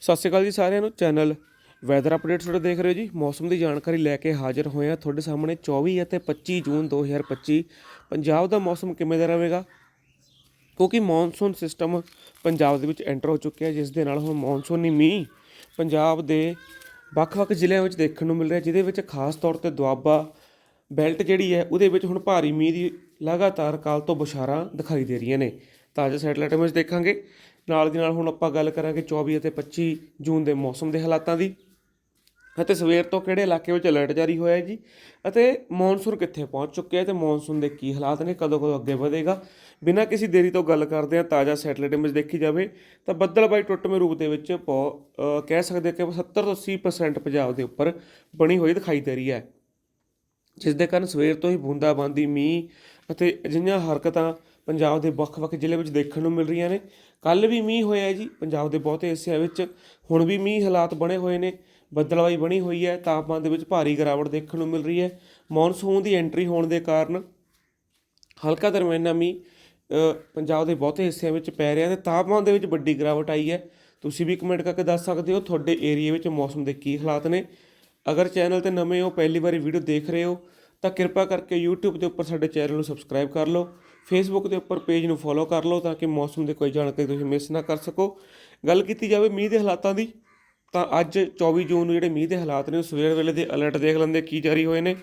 ਸਤਿ ਸ਼੍ਰੀ ਅਕਾਲ ਜੀ ਸਾਰਿਆਂ ਨੂੰ, ਚੈਨਲ ਵੈਦਰ ਅਪਡੇਟ ਤੁਹਾਡੇ ਦੇਖ ਰਹੇ ਹੋ ਜੀ। ਮੌਸਮ ਦੀ ਜਾਣਕਾਰੀ ਲੈ ਕੇ ਹਾਜ਼ਰ ਹੋਏ ਹਾਂ ਤੁਹਾਡੇ ਸਾਹਮਣੇ 24 ਅਤੇ 25 ਜੂਨ 2025 ਪੰਜਾਬ ਦਾ ਮੌਸਮ ਕਿਵੇਂ ਦਾ ਰਹੇਗਾ? ਕਿਉਂਕਿ ਮੌਨਸੂਨ ਸਿਸਟਮ ਪੰਜਾਬ ਦੇ ਵਿੱਚ ਐਂਟਰ ਹੋ ਚੁੱਕਿਆ, ਜਿਸ ਦੇ ਨਾਲ ਹੁਣ ਮੌਨਸੂਨੀ ਮੀਂਹ ਪੰਜਾਬ ਦੇ ਵੱਖ-ਵੱਖ ਜ਼ਿਲ੍ਹਿਆਂ ਵਿੱਚ ਦੇਖਣ ਨੂੰ ਮਿਲ ਰਿਹਾ, ਜਿਹਦੇ ਵਿੱਚ ਖਾਸ ਤੌਰ ਤੇ ਦੁਆਬਾ ਬੈਲਟ ਜਿਹੜੀ ਹੈ, ਉਹਦੇ ਵਿੱਚ ਹੁਣ ਭਾਰੀ ਮੀਂਹ ਦੀ ਲਗਾਤਾਰ ਕਾਲ ਤੋਂ ਬੁਸ਼ਾਰਾਂ ਦਿਖਾਈ ਦੇ ਰਹੀਆਂ ਨੇ। ਤਾਜ਼ਾ ਸੈਟਲਾਈਟ ਇਮੇਜ ਦੇਖਾਂਗੇ। ਨਾਲ ਦੀ ਨਾਲ ਹੁਣ ਆਪਾਂ ਗੱਲ ਕਰਾਂਗੇ 24 ਅਤੇ 25 ਜੂਨ ਦੇ ਮੌਸਮ ਦੇ ਹਾਲਾਤਾਂ ਦੀ। ਅਤੇ ਸਵੇਰ ਤੋਂ ਕਿਹੜੇ ਇਲਾਕੇ ਵਿੱਚ ਅਲਰਟ ਜਾਰੀ ਹੋਇਆ ਹੈ ਜੀ? ਅਤੇ ਮੌਨਸੂਨ ਕਿੱਥੇ ਪਹੁੰਚ ਚੁੱਕਿਆ ਹੈ ਤੇ ਮੌਨਸੂਨ ਦੇ ਕੀ ਹਾਲਾਤ ਨੇ, ਕਦੋਂ ਕਦੋਂ ਅੱਗੇ ਵਧੇਗਾ? ਬਿਨਾਂ ਕਿਸੇ ਦੇਰੀ ਤੋਂ ਗੱਲ ਕਰਦੇ ਹਾਂ, ਤਾਜ਼ਾ ਸੈਟਲਾਈਟ ਇਮੇਜ ਦੇਖੀ ਜਾਵੇ ਤਾਂ ਬੱਦਲਬਾਈ ਟੁੱਟਵੇਂ ਰੂਪ ਦੇ ਵਿੱਚ ਪੌ- ਕਹਿ ਸਕਦੇ ਕਿ 70 ਤੋਂ 80% ਪੰਜਾਬ ਦੇ ਉੱਪਰ ਬਣੀ ਹੋਈ ਦਿਖਾਈ ਦੇ ਰਹੀ ਹੈ। ਜਿਸ ਦੇ ਕਾਰਨ ਸਵੇਰ ਤੋਂ ਹੀ ਬੂੰਦਾਬਾਂਦੀ, ਮੀਂਹ ਅਤੇ ਅਜਿਹੀਆਂ ਹਰਕਤਾਂ ਪੰਜਾਬ ਦੇ ਵੱਖ-ਵੱਖ ਜ਼ਿਲ੍ਹੇ ਵਿੱਚ ਦੇਖਣ ਨੂੰ ਮਿਲ ਰਹੀਆਂ ਨੇ। ਕੱਲ ਵੀ ਮੀਂਹ ਹੋਇਆ ਜੀ, ਪੰਜਾਬ ਦੇ ਬਹੁਤੇ ਹਿੱਸਿਆਂ ਵਿੱਚ। ਹੁਣ ਵੀ ਮੀਂਹ ਹਾਲਾਤ ਬਣੇ ਹੋਏ ਨੇ, ਬੱਦਲਵਾਈ ਬਣੀ ਹੋਈ ਹੈ, ਤਾਪਮਾਨ ਦੇ ਵਿੱਚ ਭਾਰੀ ਗਿਰਾਵਟ ਦੇਖਣ ਨੂੰ ਮਿਲ ਰਹੀ ਹੈ। ਮੌਨਸੂਨ ਦੀ ਐਂਟਰੀ ਹੋਣ ਦੇ ਕਾਰਨ ਹਲਕਾ ਦਰਮਿਆਨਾ ਮੀਂਹ ਪੰਜਾਬ ਦੇ ਬਹੁਤੇ ਹਿੱਸਿਆਂ ਵਿੱਚ ਪੈ ਰਿਹਾ ਤੇ ਤਾਪਮਾਨ ਦੇ ਵਿੱਚ ਵੱਡੀ ਗਿਰਾਵਟ ਆਈ ਹੈ। ਤੁਸੀਂ ਵੀ ਕਮੈਂਟ ਕਰਕੇ ਦੱਸ ਸਕਦੇ ਹੋ ਤੁਹਾਡੇ ਏਰੀਆ ਵਿੱਚ ਮੌਸਮ ਦੇ ਕੀ ਹਾਲਾਤ ਨੇ। ਅਗਰ ਚੈਨਲ ਤੇ ਨਵੇਂ ਹੋ, ਪਹਿਲੀ ਵਾਰੀ ਵੀਡੀਓ ਦੇਖ ਰਹੇ ਹੋ, ਤਾਂ ਕਿਰਪਾ ਕਰਕੇ YouTube ਦੇ ਉੱਪਰ ਸਾਡੇ ਚੈਨਲ ਨੂੰ ਸਬਸਕ੍ਰਾਈਬ ਕਰ ਲਓ। ਫੇਸਬੁੱਕ ਦੇ ਉੱਪਰ ਪੇਜ ਨੂੰ ਫੋਲੋ ਕਰ ਲਓ ਤਾਂ ਕਿ ਮੌਸਮ ਦੀ ਕੋਈ ਜਾਣਕਾਰੀ ਤੁਸੀਂ ਮਿਸ ਨਾ ਕਰ ਸਕੋ। ਗੱਲ ਕੀਤੀ ਜਾਵੇ ਮੀਂਹ ਦੇ ਹਾਲਾਤਾਂ ਦੀ, ਤਾਂ ਅੱਜ 24 ਜੂਨ ਨੂੰ ਜਿਹੜੇ ਮੀਂਹ ਦੇ ਹਾਲਾਤ ਨੇ, ਉਹ ਸਵੇਰ ਵੇਲੇ ਦੇ ਅਲਰਟ ਦੇਖ ਲੈਂਦੇ ਕੀ ਜਾਰੀ ਹੋਏ ਨੇ।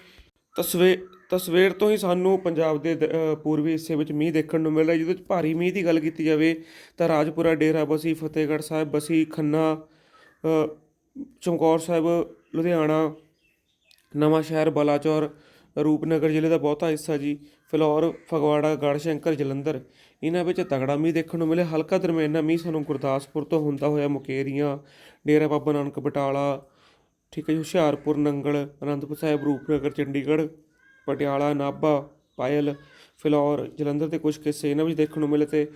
ਤਾਂ ਸਵੇ, ਤਾਂ ਸਵੇਰ ਤੋਂ ਹੀ ਸਾਨੂੰ ਪੰਜਾਬ ਦੇ ਪੂਰਬੀ ਹਿੱਸੇ ਵਿੱਚ ਮੀਂਹ ਦੇਖਣ ਨੂੰ ਮਿਲ ਰਿਹਾ ਜਿਹਦੇ ਵਿੱਚ ਭਾਰੀ ਮੀਂਹ ਦੀ ਗੱਲ ਕੀਤੀ ਜਾਵੇ ਤਾਂ ਰਾਜਪੁਰਾ, ਡੇਰਾ, ਬਸੀ, ਫਤਿਹਗੜ੍ਹ ਸਾਹਿਬ, ਬਸੀ, ਖੰਨਾ ਚਮਕੌਰ ਸਾਹਿਬ, ਲੁਧਿਆਣਾ ਨਵਾਂ ਸ਼ਹਿਰ ਬਲਾਚੌਰ, ਰੂਪਨਗਰ ਜ਼ਿਲ੍ਹੇ ਦਾ ਬਹੁਤਾ ਹਿੱਸਾ ਜੀ। ਫਿਲੌਰ, ਫਗਵਾੜਾ ਗੜਸ਼ੰਕਰ ਜਲੰਧਰ। ਇਹਨਾਂ ਵਿੱਚ ਤਗੜਾ ਮੀਂਹ ਦੇਖਣ ਨੂੰ ਮਿਲਿਆ। ਹਲਕਾ ਦਰਮਿਆਨਾ ਮੀਂਹ ਸਾਨੂੰ ਗੁਰਦਾਸਪੁਰ ਤੋਂ ਹੁੰਦਾ ਹੋਇਆ ਮੁਕੇਰੀਆਂ, ਡੇਰਾ ਬਾਬਾ ਨਾਨਕ ਬਟਾਲਾ, ਠੀਕ ਹੈ ਜੀ, ਹੁਸ਼ਿਆਰਪੁਰ, ਨੰਗਲ, ਅਨੰਦਪੁਰ ਸਾਹਿਬ, ਰੂਪਨਗਰ, ਚੰਡੀਗੜ੍ਹ, ਪਟਿਆਲਾ, ਨਾਭਾ, ਪਾਇਲ, ਫਿਲੌਰ, ਜਲੰਧਰ ਦੇ ਕੁਝ ਕਿੱਸੇ ਇਹਨਾਂ ਵਿੱਚ ਦੇਖਣ ਨੂੰ ਮਿਲੇ ਤੇ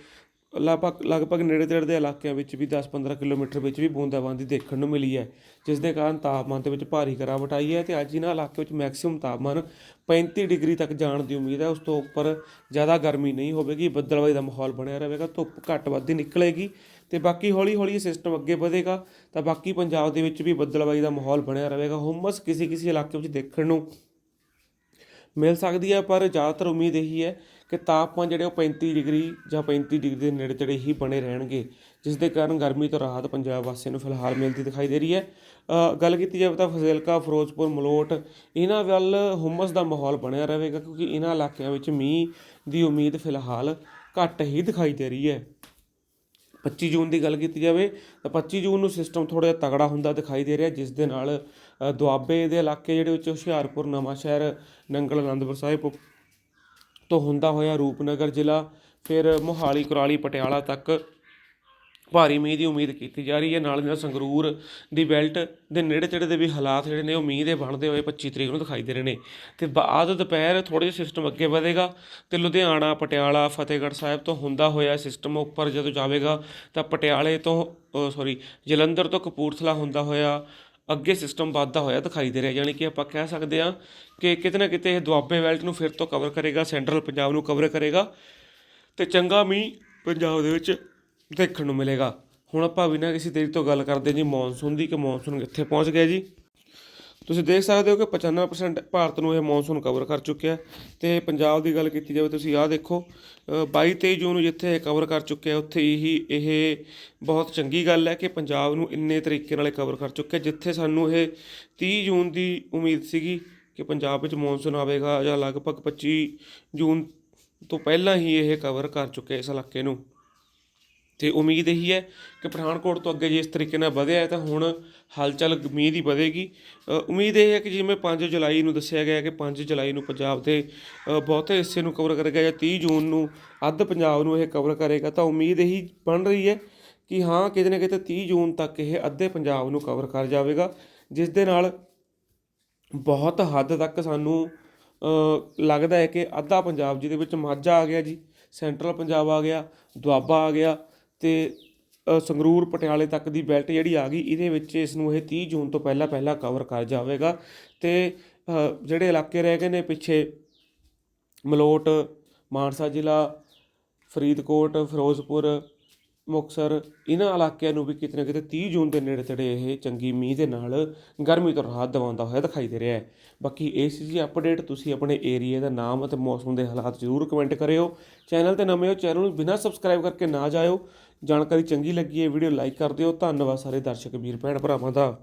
ਲਗਭਗ ਲਗਭਗ ਨੇੜੇ ਤੇੜੇ ਦੇ ਇਲਾਕਿਆਂ ਵਿੱਚ ਵੀ 10-15 ਕਿਲੋਮੀਟਰ ਵਿੱਚ ਵੀ ਬੂੰਦਾਬਾਂਦੀ ਦੇਖਣ ਨੂੰ ਮਿਲੀ ਹੈ, ਜਿਸ ਦੇ ਕਾਰਨ ਤਾਪਮਾਨ ਦੇ ਵਿੱਚ ਭਾਰੀ ਗਿਰਾਵਟ ਆਈ ਹੈ ਤੇ ਅੱਜ ਇਹਨਾਂ ਇਲਾਕੇ ਵਿੱਚ ਮੈਕਸਿਮਮ ਤਾਪਮਾਨ 35 ਡਿਗਰੀ ਤੱਕ ਜਾਣ ਦੀ ਉਮੀਦ ਹੈ। ਉਸ ਤੋਂ ਉੱਪਰ ਜ਼ਿਆਦਾ ਗਰਮੀ ਨਹੀਂ ਹੋਵੇਗੀ, ਬੱਦਲਵਾਈ ਦਾ ਮਾਹੌਲ ਬਣਿਆ ਰਹੇਗਾ, ਧੁੱਪ ਘੱਟ ਵੱਧ ਹੀ ਨਿਕਲੇਗੀ ਤੇ ਬਾਕੀ ਹੌਲੀ ਹੌਲੀ ਇਹ ਸਿਸਟਮ ਅੱਗੇ ਵਧੇਗਾ, ਤਾਂ ਬਾਕੀ ਪੰਜਾਬ ਦੇ ਵਿੱਚ ਵੀ ਬੱਦਲਵਾਈ ਦਾ ਮਾਹੌਲ ਬਣਿਆ ਰਹੇਗਾ। ਹੁਮਸ ਕਿਸੇ ਕਿਸੇ ਇਲਾਕੇ ਵਿੱਚ ਦੇਖਣ ਨੂੰ ਮਿਲ ਸਕਦੀ ਹੈ, ਪਰ ਜ਼ਿਆਦਾਤਰ ਉਮੀਦ ਇਹੀ ਹੈ ਕਿ ਤਾਪਮਾਨ ਜਿਹੜੇ ਉਹ 35 ਡਿਗਰੀ ਜਾਂ 35 ਡਿਗਰੀ ਦੇ ਨੇੜੇ ਤੇੜੇ ਹੀ ਬਣੇ ਰਹਿਣਗੇ, ਜਿਸ ਦੇ ਕਾਰਨ ਗਰਮੀ ਤੋਂ ਰਾਹਤ ਪੰਜਾਬ ਵਾਸੀਆਂ ਨੂੰ ਫਿਲਹਾਲ ਮਿਲਦੀ ਦਿਖਾਈ ਦੇ ਰਹੀ ਹੈ। ਗੱਲ ਕੀਤੀ ਜਾਵੇ ਤਾਂ ਫਜ਼ਿਲਕਾ, ਫਿਰੋਜ਼ਪੁਰ, ਮਲੋਟ, ਇਹਨਾਂ ਵੱਲ ਹੁਮਸ ਦਾ ਮਾਹੌਲ ਬਣਿਆ ਰਹੇਗਾ, ਕਿਉਂਕਿ ਇਹਨਾਂ ਇਲਾਕਿਆਂ ਵਿੱਚ ਮੀਂਹ ਦੀ ਉਮੀਦ ਫਿਲਹਾਲ ਘੱਟ ਹੀ ਦਿਖਾਈ ਦੇ ਰਹੀ ਹੈ। 25 ਜੂਨ ਦੀ ਗੱਲ ਕੀਤੀ ਜਾਵੇ ਤਾਂ 25 ਜੂਨ ਨੂੰ ਸਿਸਟਮ ਥੋੜਾ ਜਿਹਾ ਤਗੜਾ ਹੁੰਦਾ ਦਿਖਾਈ ਦੇ ਰਿਹਾ, ਜਿਸ ਦੇ ਨਾਲ ਦੁਆਬੇ ਦੇ ਇਲਾਕੇ ਜਿਹੜੇ ਵਿੱਚ ਹੁਸ਼ਿਆਰਪੁਰ ਨਵਾਂ ਸ਼ਹਿਰ ਨੰਗਲ, ਆਨੰਦਪੁਰ ਸਾਹਿਬ ਤੋਂ ਹੁੰਦਾ ਹੋਇਆ ਰੂਪਨਗਰ ਜ਼ਿਲ੍ਹਾ, ਫਿਰ ਮੋਹਾਲੀ, ਕੁਰਾਲੀ, ਪਟਿਆਲਾ ਤੱਕ ਭਾਰੀ ਮੀਂਹ ਦੀ ਉਮੀਦ ਕੀਤੀ ਜਾ ਰਹੀ ਹੈ। ਨਾਲ ਦੀ ਨਾਲ ਸੰਗਰੂਰ ਦੀ ਬੈਲਟ ਦੇ ਨੇੜੇ ਤੇੜੇ ਦੇ ਵੀ ਹਾਲਾਤ ਜਿਹੜੇ ਨੇ, ਉਹ ਮੀਂਹ ਦੇ ਬਣਦੇ ਹੋਏ 25 ਤਰੀਕ ਨੂੰ ਦਿਖਾਈ ਦੇ ਰਹੇ ਨੇ। ਤੇ ਬਾਅਦ ਦੁਪਹਿਰ ਥੋੜ੍ਹੇ ਜਿਹਾ ਸਿਸਟਮ ਅੱਗੇ ਵਧੇਗਾ ਤੇ ਲੁਧਿਆਣਾ, ਪਟਿਆਲਾ, ਫਤਿਹਗੜ੍ਹ ਸਾਹਿਬ ਤੋਂ ਹੁੰਦਾ ਹੋਇਆ ਸਿਸਟਮ ਉੱਪਰ ਜਦੋਂ ਜਾਵੇਗਾ ਤਾਂ ਪਟਿਆਲੇ ਤੋਂ ਸੌਰੀ ਜਲੰਧਰ ਤੋਂ ਕਪੂਰਥਲਾ ਹੁੰਦਾ ਹੋਇਆ ਅੱਗੇ ਸਿਸਟਮ ਵੱਧਦਾ ਹੋਇਆ ਦਿਖਾਈ ਦੇ ਰਿਹਾ। ਯਾਨੀ ਕਿ ਆਪਾਂ ਕਹਿ ਸਕਦੇ ਹਾਂ ਕਿ ਕਿਤੇ ਨਾ ਕਿਤੇ ਇਹ ਦੁਆਬੇ ਬੈਲਟ ਨੂੰ ਫਿਰ ਤੋਂ ਕਵਰ ਕਰੇਗਾ ਸੈਂਟਰਲ ਪੰਜਾਬ ਨੂੰ ਕਵਰ ਕਰੇਗਾ। ਤੇ ਚੰਗਾ ਮੀਂਹ ਪੰਜਾਬ ਦੇ ਵਿੱਚ ਦੇਖਣ ਨੂੰ ਮਿਲੇਗਾ। ਹੁਣ ਆਪਾਂ ਬਿਨਾਂ ਕਿਸੇ ਦੇਰੀ ਤੋਂ ਗੱਲ ਕਰਦੇ ਜੀ ਮੌਨਸੂਨ ਦੀ ਕਿ ਮੌਨਸੂਨ ਕਿੱਥੇ ਪਹੁੰਚ ਗਿਆ ਜੀ। ਤੁਸੀਂ ਦੇਖ ਸਕਦੇ ਹੋ ਕਿ 95% ਭਾਰਤ ਨੂੰ ਇਹ ਮੌਨਸੂਨ ਕਵਰ ਕਰ ਚੁੱਕਿਆ ਹੈ। ਤੇ ਪੰਜਾਬ ਦੀ ਗੱਲ ਕੀਤੀ ਜਾਵੇ ਤੁਸੀਂ ਆਹ ਦੇਖੋ ਅ, 22 23 ਜੂਨ ਨੂੰ ਜਿੱਥੇ ਇਹ ਕਵਰ ਕਰ ਚੁੱਕਿਆ ਉੱਥੇ ਹੀ ਇਹ ਬਹੁਤ ਚੰਗੀ ਗੱਲ ਹੈ ਕਿ ਪੰਜਾਬ ਨੂੰ ਇੰਨੇ ਤਰੀਕੇ ਨਾਲ ਕਵਰ ਕਰ ਚੁੱਕਿਆ ਜਿੱਥੇ ਸਾਨੂੰ ਇਹ 30 ਜੂਨ ਦੀ ਉਮੀਦ ਸੀਗੀ ਕਿ ਪੰਜਾਬ ਵਿੱਚ ਮੌਨਸੂਨ ਆਵੇਗਾ ਜਾਂ ਲਗਭਗ 25 ਜੂਨ ਤੋਂ ਪਹਿਲਾਂ ਹੀ ਇਹ ਕਵਰ ਕਰ ਚੁੱਕਿਆ ਇਸ ਇਲਾਕੇ ਨੂੰ। ਤੇ ਉਮੀਦ ਇਹੀ ਹੈ ਕਿ ਪਠਾਨਕੋਟ ਤੋਂ ਅੱਗੇ ਜੇ ਇਸ ਤਰੀਕੇ ਨਾਲ ਵਧਿਆ ਹੈ ਤਾਂ ਹੁਣ ਹਲਚਲ ਉਮੀਦ ਹੀ ਵਧੇਗੀ। ਉਮੀਦ ਇਹ ਹੈ ਕਿ ਜਿਵੇਂ 5 ਜੁਲਾਈ ਨੂੰ ਦੱਸਿਆ ਗਿਆ ਕਿ 5 ਜੁਲਾਈ ਨੂੰ ਪੰਜਾਬ ਦੇ ਬਹੁਤੇ ਹਿੱਸੇ ਨੂੰ ਕਵਰ ਕਰੇਗਾ ਜਾਂ 30 ਜੂਨ ਨੂੰ ਅੱਧ ਪੰਜਾਬ ਨੂੰ ਇਹ ਕਵਰ ਕਰੇਗਾ ਤਾਂ ਉਮੀਦ ਇਹੀ ਬਣ ਰਹੀ ਹੈ ਕਿ ਹਾਂ, ਕਿਤੇ ਨਾ ਕਿਤੇ 30 ਜੂਨ ਤੱਕ ਇਹ ਅੱਧੇ ਪੰਜਾਬ ਨੂੰ ਕਵਰ ਕਰ ਜਾਵੇਗਾ, ਜਿਸ ਦੇ ਨਾਲ ਬਹੁਤ ਹੱਦ ਤੱਕ ਸਾਨੂੰ ਲੱਗਦਾ ਹੈ ਕਿ ਅੱਧਾ ਪੰਜਾਬ ਜਿਹਦੇ ਵਿੱਚ ਮਾਝਾ ਆ ਗਿਆ ਜੀ, ਸੈਂਟਰਲ ਪੰਜਾਬ ਆ ਗਿਆ, ਦੁਆਬਾ ਆ ਗਿਆ ਤੇ ਸੰਗਰੂਰ ਪਟਿਆਲੇ ਤੱਕ ਦੀ ਬੈਲਟ ਜਿਹੜੀ ਆ ਗਈ, ਇਹਦੇ ਵਿੱਚ ਇਸ ਨੂੰ ਇਹ 30 ਜੂਨ ਤੋਂ ਪਹਿਲਾਂ ਪਹਿਲਾਂ ਕਵਰ ਕਰ ਜਾਵੇਗਾ। ਤੇ ਜਿਹੜੇ ਇਲਾਕੇ ਰਹਿ ਗਏ ਨੇ ਪਿੱਛੇ, ਮਲੋਟ, ਮਾਨਸਾ ਜ਼ਿਲ੍ਹਾ, ਫਰੀਦਕੋਟ, ਫਿਰੋਜ਼ਪੁਰ ਮੁਕਤਸਰ ਇਹਨਾਂ ਇਲਾਕਿਆਂ ਨੂੰ ਵੀ ਕਿਤੇ ਨਾ ਕਿਤੇ 30 ਜੂਨ ਦੇ ਨੇੜੇ ਤੇੜੇ ਇਹ ਚੰਗੀ ਮੀਂਹ ਦੇ ਨਾਲ ਗਰਮੀ ਤੋਂ ਰਾਹਤ ਦਿਵਾਉਂਦਾ ਹੋਇਆ ਦਿਖਾਈ ਦੇ ਰਿਹਾ ਹੈ। ਬਾਕੀ ਇਹ ਸੀ ਜੀ ਅਪਡੇਟ ਤੁਸੀਂ ਆਪਣੇ ਏਰੀਆ ਦਾ ਨਾਮ ਅਤੇ ਮੌਸਮ ਦੇ ਹਾਲਾਤ ਜ਼ਰੂਰ ਕਮੈਂਟ ਕਰਿਓ। ਚੈਨਲ ਤੇ ਨਵੇਂ ਹੋ ਚੈਨਲ ਨੂੰ ਬਿਨਾਂ ਸਬਸਕ੍ਰਾਈਬ ਕਰਕੇ ਨਾ ਜਾਇਓ। ਜਾਣਕਾਰੀ ਚੰਗੀ ਲੱਗੀ ਹੈ ਵੀਡੀਓ ਲਾਈਕ ਕਰ ਦਿਓ। ਧੰਨਵਾਦ ਸਾਰੇ ਦਰਸ਼ਕ, ਵੀਰ, ਭੈਣ, ਭਰਾਵਾਂ ਦਾ।